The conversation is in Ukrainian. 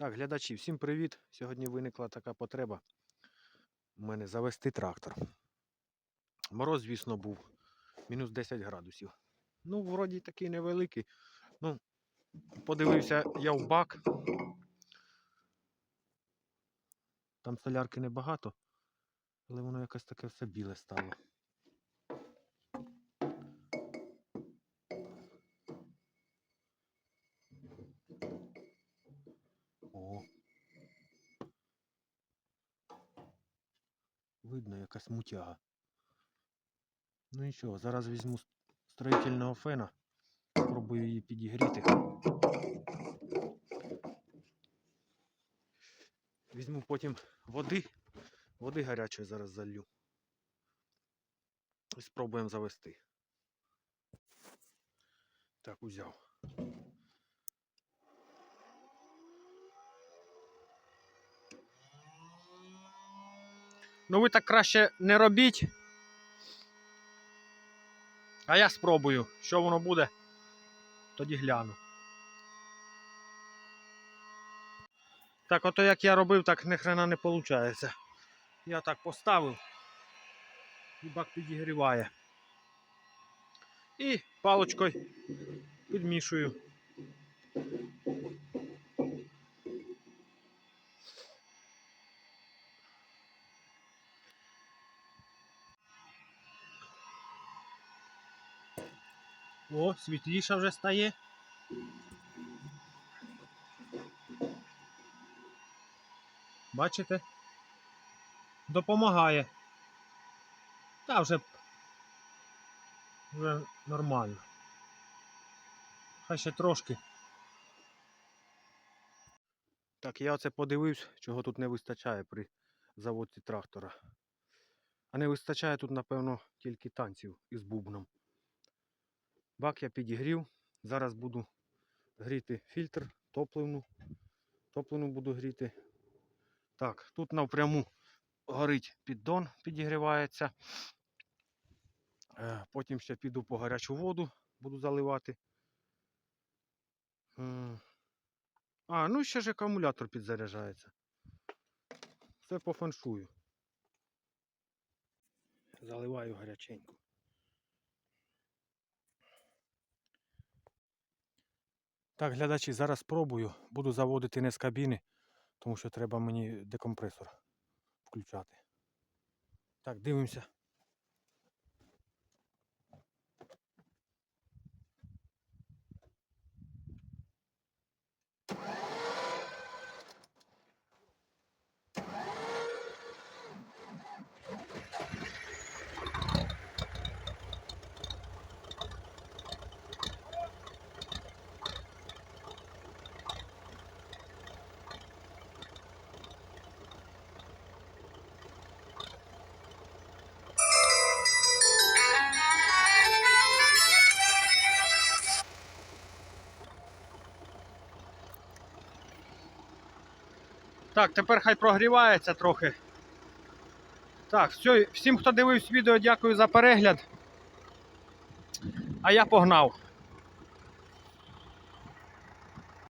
Так, глядачі, всім привіт! Сьогодні виникла така потреба у мене завести трактор. Мороз, звісно, був мінус 10 градусів. Ну, вроді такий невеликий. Ну, подивився я в бак. Там солярки небагато, але воно якось таке все біле стало. Видно, якась мутяга. Ну нічого, зараз візьму строїтельного фена, спробую її підігріти. Візьму потім води, води гарячої зараз залью. І спробуємо завести. Так, узяв. Ну ви так краще не робіть. А я спробую, що воно буде, тоді гляну. Так, ото як я робив, так ні хрена не виходить. Я так поставив і бак підігріває. І паличкою підмішую. О, світліша вже стає. Бачите? Допомагає. Та вже, вже нормально. Хай ще трошки. Так, я оце подивився, чого тут не вистачає при заводці трактора. А не вистачає тут, напевно, тільки танців із бубном. Бак я підігрів. Зараз буду гріти фільтр, топливну. Топливну буду гріти. Так, тут напряму горить піддон, підігрівається. Е, Потім ще піду по гарячу воду, буду заливати. А, ну ще ж акумулятор підзаряджається. Все по феншую. Заливаю гаряченько. Так, глядачі, зараз спробую. Буду заводити не з кабіни, тому що треба мені декомпресор включати. Так, дивимося. Так, тепер хай прогрівається трохи. Так, все, всім, хто дивився відео, дякую за перегляд. А я погнав.